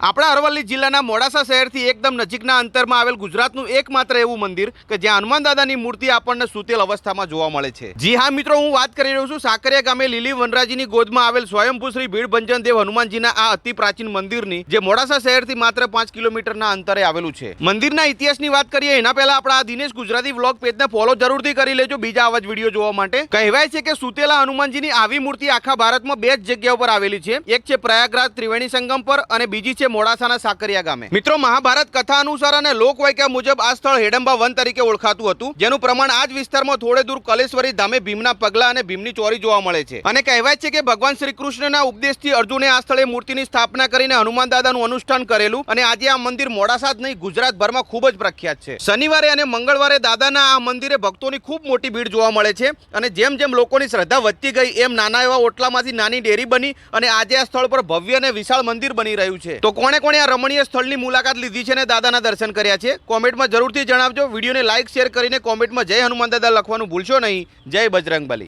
આપણા અરવલ્લી જિલ્લાના મોડાસા શહેરથી એકદમ નજીકના અંતરમાં આવેલ ગુજરાતનું એકમાત્ર એવું મંદિર કે જ્યાં હનુમાન દાદાની મૂર્તિ આપણને સુતેલ અવસ્થામાં જોવા મળે છે. જી હા, મિત્રો, હું વાત કરી રહ્યો છું સાકરિયા ગામે લીલી વનરાજીની ગોદમાં આવેલ સ્વયંભૂ શ્રી ભીડભંજન દેવ હનુમાનજીના આ અતિ પ્રાચીન મંદિરની, જે મોડાસા શહેરથી માત્ર પાંચ કિલોમીટરના અંતરે આવેલું છે. મંદિરના ઇતિહાસની વાત કરીએ, એના પહેલા આપણા દિનેશ ગુજરાતી વ્લોગ પેજને ફોલો જરૂરથી કરી લેજો. બીજા આવા જ વીડિયો જોવા માટે કહેવાય છે કે સૂતેલા હનુમાનજીની આવી મૂર્તિ આખા ભારતમાં બે જ જગ્યાઓ પર આવેલી છે. એક છે પ્રયાગરાજ ત્રિવેણી સંગમ પર અને બીજી મોડાસાના સાકરિયા ગામે. મિત્રો, મહાભારત કથા અનુસાર અને લોકવાયકા મુજબ આ સ્થળ હેડંબા વન તરીકે ઓળખાતું હતું. જેનું પ્રમાણ આ જ વિસ્તારમાં થોડે દૂર કલેશ્વરી ધામે ભીમના પગલા અને ભીમની ચોરી જોવા મળે છે. અને કહેવાય છે કે ભગવાન શ્રી કૃષ્ણના ઉપદેશથી અર્જુને આ સ્થળે મૂર્તિની સ્થાપના કરીને હનુમાન દાદાનું અનુષ્ઠાન કરેલું અને આજે આ મંદિર મોડાસા જ નહીં, ગુજરાતભરમાં ખૂબ જ પ્રખ્યાત છે. શનિવારે અને મંગળવારે દાદાના આ મંદિરે ભક્તોની ખૂબ મોટી ભીડ જોવા મળે છે અને જેમ જેમ લોકોની શ્રદ્ધા વધતી ગઈ, એમ નાના એવા ઓટલામાંથી નાની ડેરી બની અને આજે આ સ્થળ પર ભવ્ય અને વિશાળ મંદિર બની રહ્યું છે. તો કોણે કોણે આ રમણીય સ્થળની મુલાકાત લીધી છે અને દાદાના દર્શન કર્યા છે? કોમેન્ટમાં જરૂરથી જણાવજો. વિડીયોને લાઇક શેર કરીને કોમેન્ટમાં જય હનુમાન દાદા લખવાનું ભૂલશો નહીં. જય બજરંગબલી.